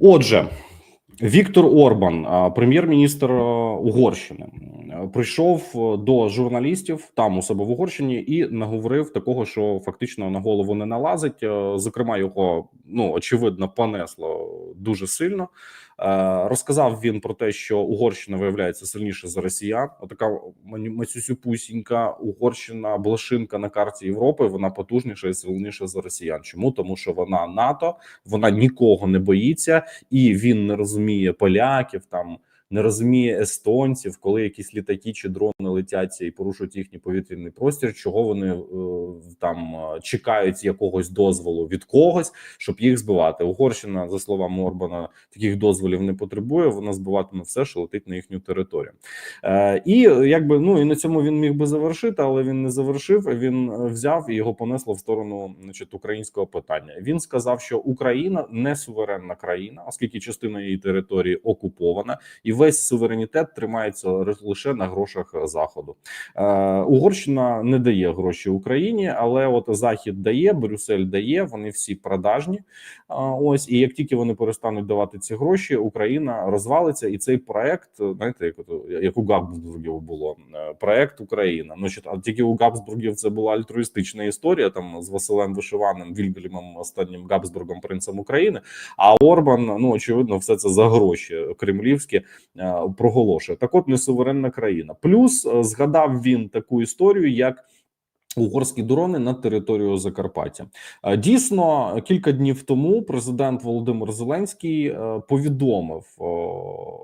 Отже, Віктор Орбан, прем'єр-міністр Угорщини, прийшов е, до журналістів там у себе в Угорщині і наговорив такого, що фактично на голову не налазить. Е, Зокрема, його ну очевидно понесло дуже сильно. Е, Розказав він про те, що Угорщина виявляється сильніше за росіян. Отака масюсюпусінька Угорщина, блошинка на карті Європи. Вона потужніша і сильніша за росіян. Чому тому, що вона НАТО, вона нікого не боїться, і він не розуміє поляків там. Не розуміє естонців, коли якісь літаки чи дрони летять і порушують їхній повітряний простір. Чого вони е, там е, чекають якогось дозволу від когось, щоб їх збивати? Угорщина, за словами Орбана, таких дозволів не потребує. Вона збиватиме все, що летить на їхню територію. Е, і якби ну і на цьому він міг би завершити, але він не завершив. Він е, взяв і його понесло в сторону значить, українського питання. Він сказав, що Україна не суверенна країна, оскільки частина її території окупована, і весь суверенітет тримається лише на грошах заходу. Е, Угорщина не дає гроші Україні, але от Захід дає, Брюссель дає. Вони всі продажні. А, Ось і як тільки вони перестануть давати ці гроші, Україна розвалиться, і цей проект, знаєте, як от, як у Габсбургів було е, проект Україна. Ну а тільки у Габсбургів це була альтруїстична історія там з Василем Вишиваним, Вільгельмом, останнім Габсбургом, принцем України. А Орбан, ну очевидно, все це за гроші кремлівські е, проголошує. Так, от не суверенна країна. Плюс е, згадав він таку історію, як. Угорські дрони на територію Закарпаття Е, дійсно кілька днів тому президент Володимир Зеленський е, повідомив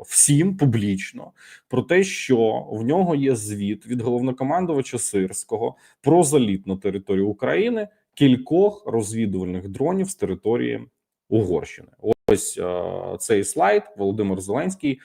всім публічно про те, що в нього є звіт від головнокомандувача Сирського про заліт на територію України кількох розвідувальних дронів з території Угорщини. Ось е, цей слайд Володимир Зеленський е,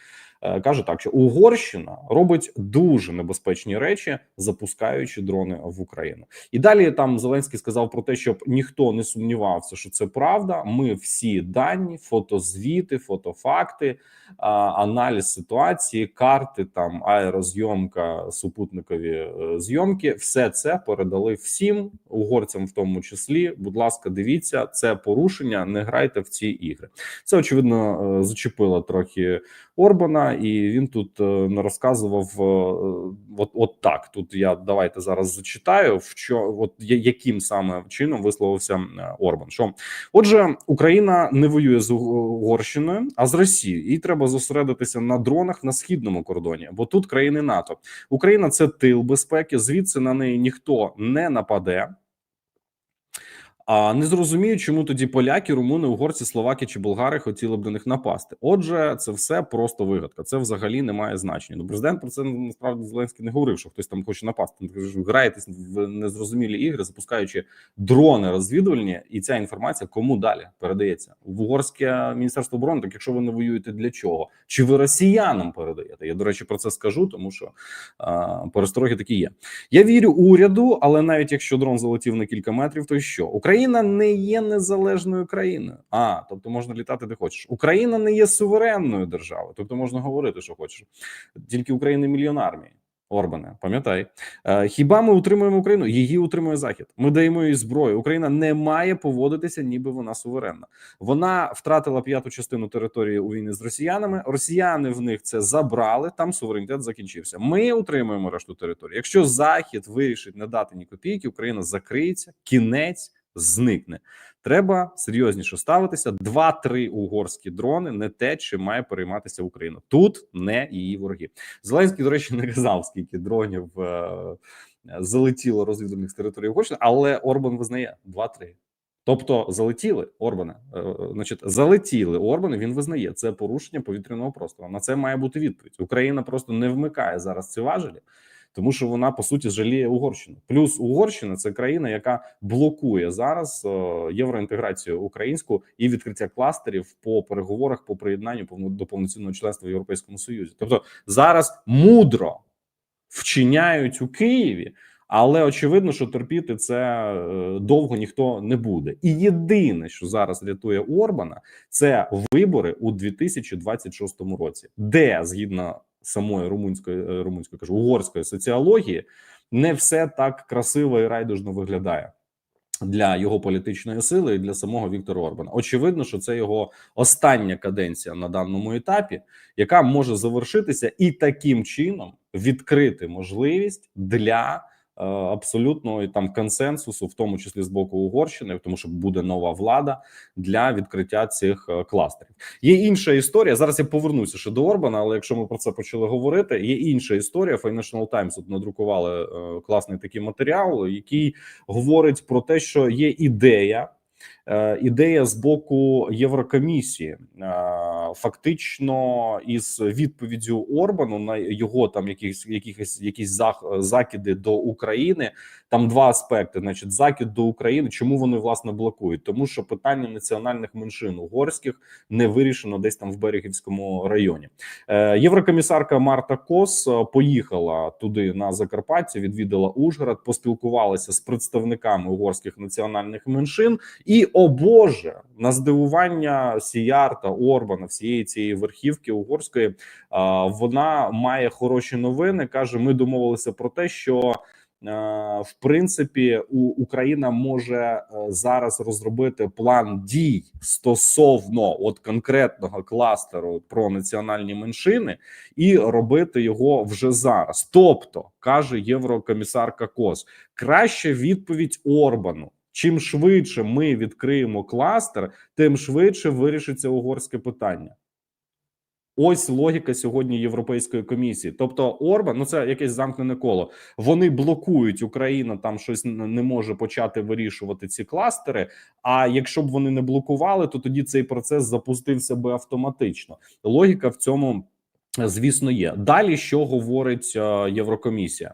каже так, що Угорщина робить дуже небезпечні речі, запускаючи дрони в Україну. І далі там Зеленський сказав про те, щоб ніхто не сумнівався, що це правда. Ми всі дані, фотозвіти, фотофакти, аналіз ситуації, карти, там аерозйомка, супутникові е, зйомки, все це передали всім угорцям, в тому числі. Будь ласка, дивіться, це порушення. Не грайте в ці ігри. Це очевидно е, зачепило трохи Орбана, і він тут не розказував е, от, от так. Тут я давайте зараз зачитаю, в що от яким саме чином висловився Орбан. Що отже, Україна не воює з Угорщиною, а з Росією. Їй треба зосередитися на дронах на східному кордоні, бо тут країни НАТО. Україна це тил безпеки. Звідси на неї ніхто не нападе. А не зрозумію, чому тоді поляки, румуни, угорці, словаки чи болгари хотіли б до них напасти. Отже, це все просто вигадка. Це взагалі не має значення. Ну, президент про це насправді Зеленський не говорив, що хтось там хоче напасти. Граєтесь в незрозумілі ігри, запускаючи дрони розвідувальні, і ця інформація кому далі передається в угорське міністерство оборони. Так якщо ви не воюєте для чого? Чи ви росіянам передаєте? Я до речі про це скажу, тому що а, перестороги такі є. Я вірю уряду, але навіть якщо дрон залетів на кілька метрів, то що Україна не є незалежною країною. А тобто можна літати де хочеш. Україна не є суверенною державою, тобто можна говорити, що хочеш. Тільки України мільйон армії. Орбане, пам'ятай, Е, хіба ми утримуємо Україну? Її утримує Захід. Ми даємо їй зброю. Україна не має поводитися, ніби вона суверенна. Вона втратила п'яту частину території у війні з росіянами. Росіяни в них це забрали. Там суверенітет закінчився. Ми утримуємо решту території. Якщо Захід вирішить не дати ні копійки, Україна закриється, кінець зникне. Треба серйозніше ставитися. Два-три угорські дрони не те, чим має перейматися Україна. Тут не її вороги. Зеленський, до речі, не казав, скільки дронів е, залетіло розвідувальних з території Угорщини, але Орбан визнає два-три. Тобто залетіли Орбана, е, значить, залетіли Орбани. Він визнає це порушення повітряного простору. На це має бути відповідь. Україна просто не вмикає зараз ці важелі, тому що вона по суті жаліє Угорщину. Плюс Угорщина це країна, яка блокує зараз е, євроінтеграцію українську і відкриття кластерів по переговорах по приєднанню до повноцінного членства в Європейському Союзі. Тобто зараз мудро вчиняють у Києві. Але очевидно, що терпіти це е, довго ніхто не буде. І єдине, що зараз рятує Орбана, це вибори у 2026 році, де згідно самої румунської е, румунської кажу угорської соціології, не все так красиво і райдужно виглядає. Для його політичної сили і для самого Віктора Орбана очевидно, що це його остання каденція на даному етапі, яка може завершитися і таким чином відкрити можливість для е, і там консенсусу, в тому числі з боку Угорщини, тому що буде нова влада для відкриття цих е, кластерів. Є інша історія. Зараз я повернуся ще до Орбана, але якщо ми про це почали говорити, є інша історія. Financial Times от надрукували е, класний такий матеріал, який говорить про те, що є ідея. Е, Ідея з боку Єврокомісії е, фактично із відповіддю Орбану на його там якісь якісь якісь закиди до України. Там два аспекти: значить, закид до України. Чому вони власне блокують? Тому що питання національних меншин угорських не вирішено десь там в Берегівському районі. Е, Єврокомісарка Марта Кос поїхала туди на Закарпаття, відвідала Ужгород, поспілкувалася з представниками угорських національних меншин. І о Боже, на здивування Сіярта Орбана, всієї цієї верхівки угорської, вона має хороші новини. каже: Ми домовилися про те, що. В принципі, у Україна може е, зараз розробити план дій стосовно от конкретного кластеру про національні меншини і робити його вже зараз. Тобто каже єврокомісарка Кос, краща відповідь Орбану. Чим швидше ми відкриємо кластер, тим швидше вирішиться угорське питання. Ось логіка сьогодні Європейської комісії. Тобто, Орбан, ну це якесь замкнене коло. Вони блокують Україна, там щось не може почати вирішувати ці кластери. А якщо б вони не блокували, то тоді цей процес запустився би автоматично. Логіка в цьому. Звісно, є далі. Що говорить е, Єврокомісія?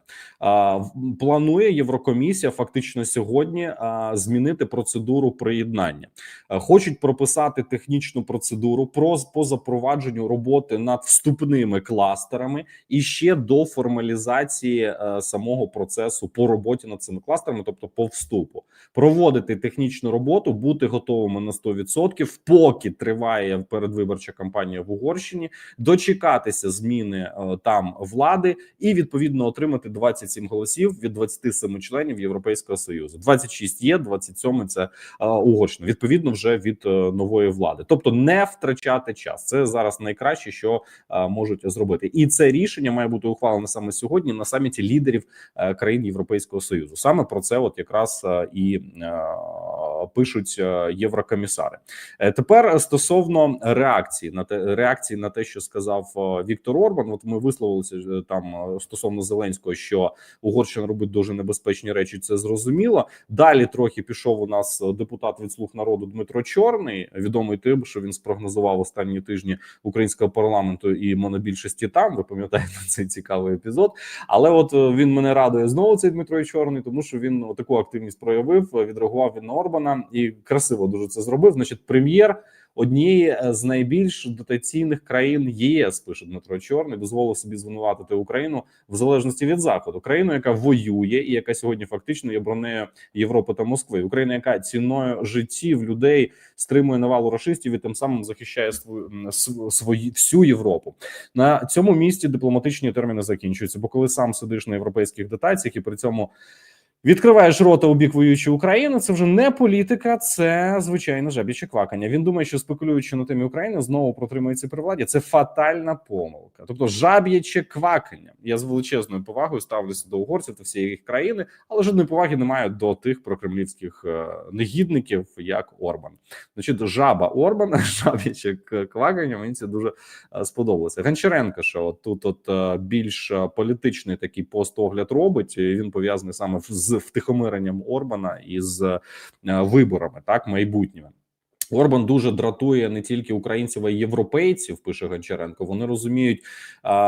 Планує Єврокомісія фактично сьогодні е, змінити процедуру приєднання. Е, Хочуть прописати технічну процедуру про по запровадженню роботи над вступними кластерами і ще до формалізації самого процесу по роботі над цими кластерами, тобто по вступу, проводити технічну роботу, бути готовими на 100%, поки триває передвиборча кампанія в Угорщині, дочекатися зміни е, там влади і відповідно отримати 27 голосів від 27 членів Європейського союзу. 26 є, 27 – це е, Угорщина. Відповідно, вже від е, нової влади. Тобто не втрачати час. Це зараз найкраще, що можуть зробити, і це рішення має бути ухвалене саме сьогодні на саміті лідерів країн Європейського союзу. Саме про це, от якраз і пишуть е, єврокомісари. Е, Тепер стосовно реакції на те реакції на те, що сказав е, Віктор Орбан. От ми висловилися там стосовно Зеленського, що Угорщина робить дуже небезпечні речі. Це зрозуміло. Далі трохи пішов у нас депутат від слуг народу Дмитро Чорний, відомий тим, що він спрогнозував останні тижні українського парламенту і монобільшості там. Ви пам'ятаєте цей цікавий епізод. Але от він мене радує знову цей Дмитро Чорний, тому що він таку активність проявив. Відреагував він на Орбана і красиво дуже це зробив. Значить, прем'єр однієї е, з найбільш дотаційних країн ЄС, пише Дмитро Чорний, дозволив собі звинуватити Україну в залежності від заходу, країну, яка воює і яка сьогодні фактично є бронею Європи та Москви, Україна, яка ціною життів людей стримує навалу рашистів і тим самим захищає свою свої всю Європу. На цьому місці дипломатичні терміни закінчуються. Бо коли сам сидиш на європейських дотаціях і при цьому Відкриваєш рота у бік воюючої України. Це вже не політика, це звичайно жабіче квакання. Він думає, що спекулюючи на темі України, знову протримується при владі. Це фатальна помилка. Тобто жаб'яче квакання. Я з величезною повагою ставлюся до угорців та всієї їх країни, але жодної поваги не маю до тих прокремлівських е, негідників, як Орбан. Значить, жаба Орбана, жаб'яче квакання. Мені це дуже е, сподобалося. Гончаренко, що тут от е, більш політичний такий постогляд робить. Він пов'язаний саме в- з втихомиренням Орбана і з е, виборами, так майбутніми. Орбан дуже дратує не тільки українців, а й європейців. Пише Гончаренко. Вони розуміють,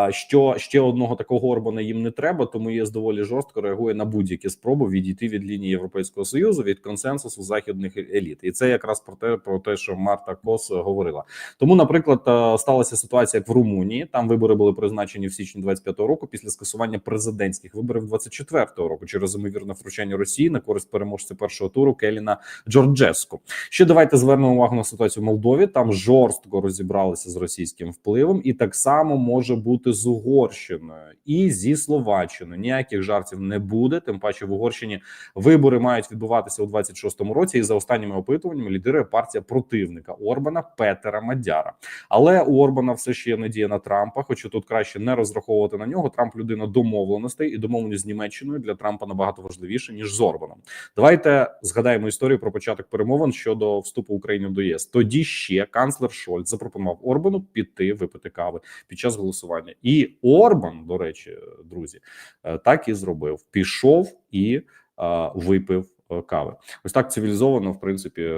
що ще одного такого Орбана їм не треба, тому ЄС доволі жорстко реагує на будь-які спроби відійти від лінії Європейського союзу від консенсусу західних еліт. І це якраз про те, про те, що Марта Кос говорила. Тому, наприклад, е, сталася ситуація як в Румунії. Там вибори були призначені в січні 25-го року після скасування президентських виборів 24-го року через ймовірне втручання Росії на користь переможця першого туру Келіна Джорджеску. Ще давайте звернемо увагу на ситуацію в Молдові. Там жорстко розібралися з російським впливом, і так само може бути з Угорщиною і зі Словаччиною. Ніяких жартів не буде. Тим паче в Угорщині вибори мають відбуватися у 26-му році. І за останніми опитуваннями лідирує партія противника Орбана Петера Мадяра. Але у Орбана все ще є надія на Трампа. Хоча тут краще не розраховувати на нього. Трамп людина домовленостей і домовленість з Німеччиною для Трампа набагато важливіше ніж з Орбаном. Давайте згадаємо історію про початок перемовин щодо вступу України до ЄС. Тоді ще канцлер Шольц запропонував Орбану піти випити кави під час голосування. І Орбан, до речі, друзі, е, так і зробив. Пішов і е, випив. е, Кави, ось так цивілізовано, в принципі,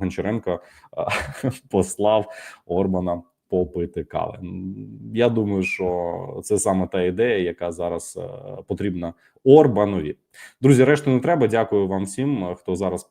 Гончаренко послав Орбана попити кави. Я думаю, що це саме та ідея, яка зараз потрібна Орбанові. Друзі, решту не треба. Дякую вам всім, хто зараз.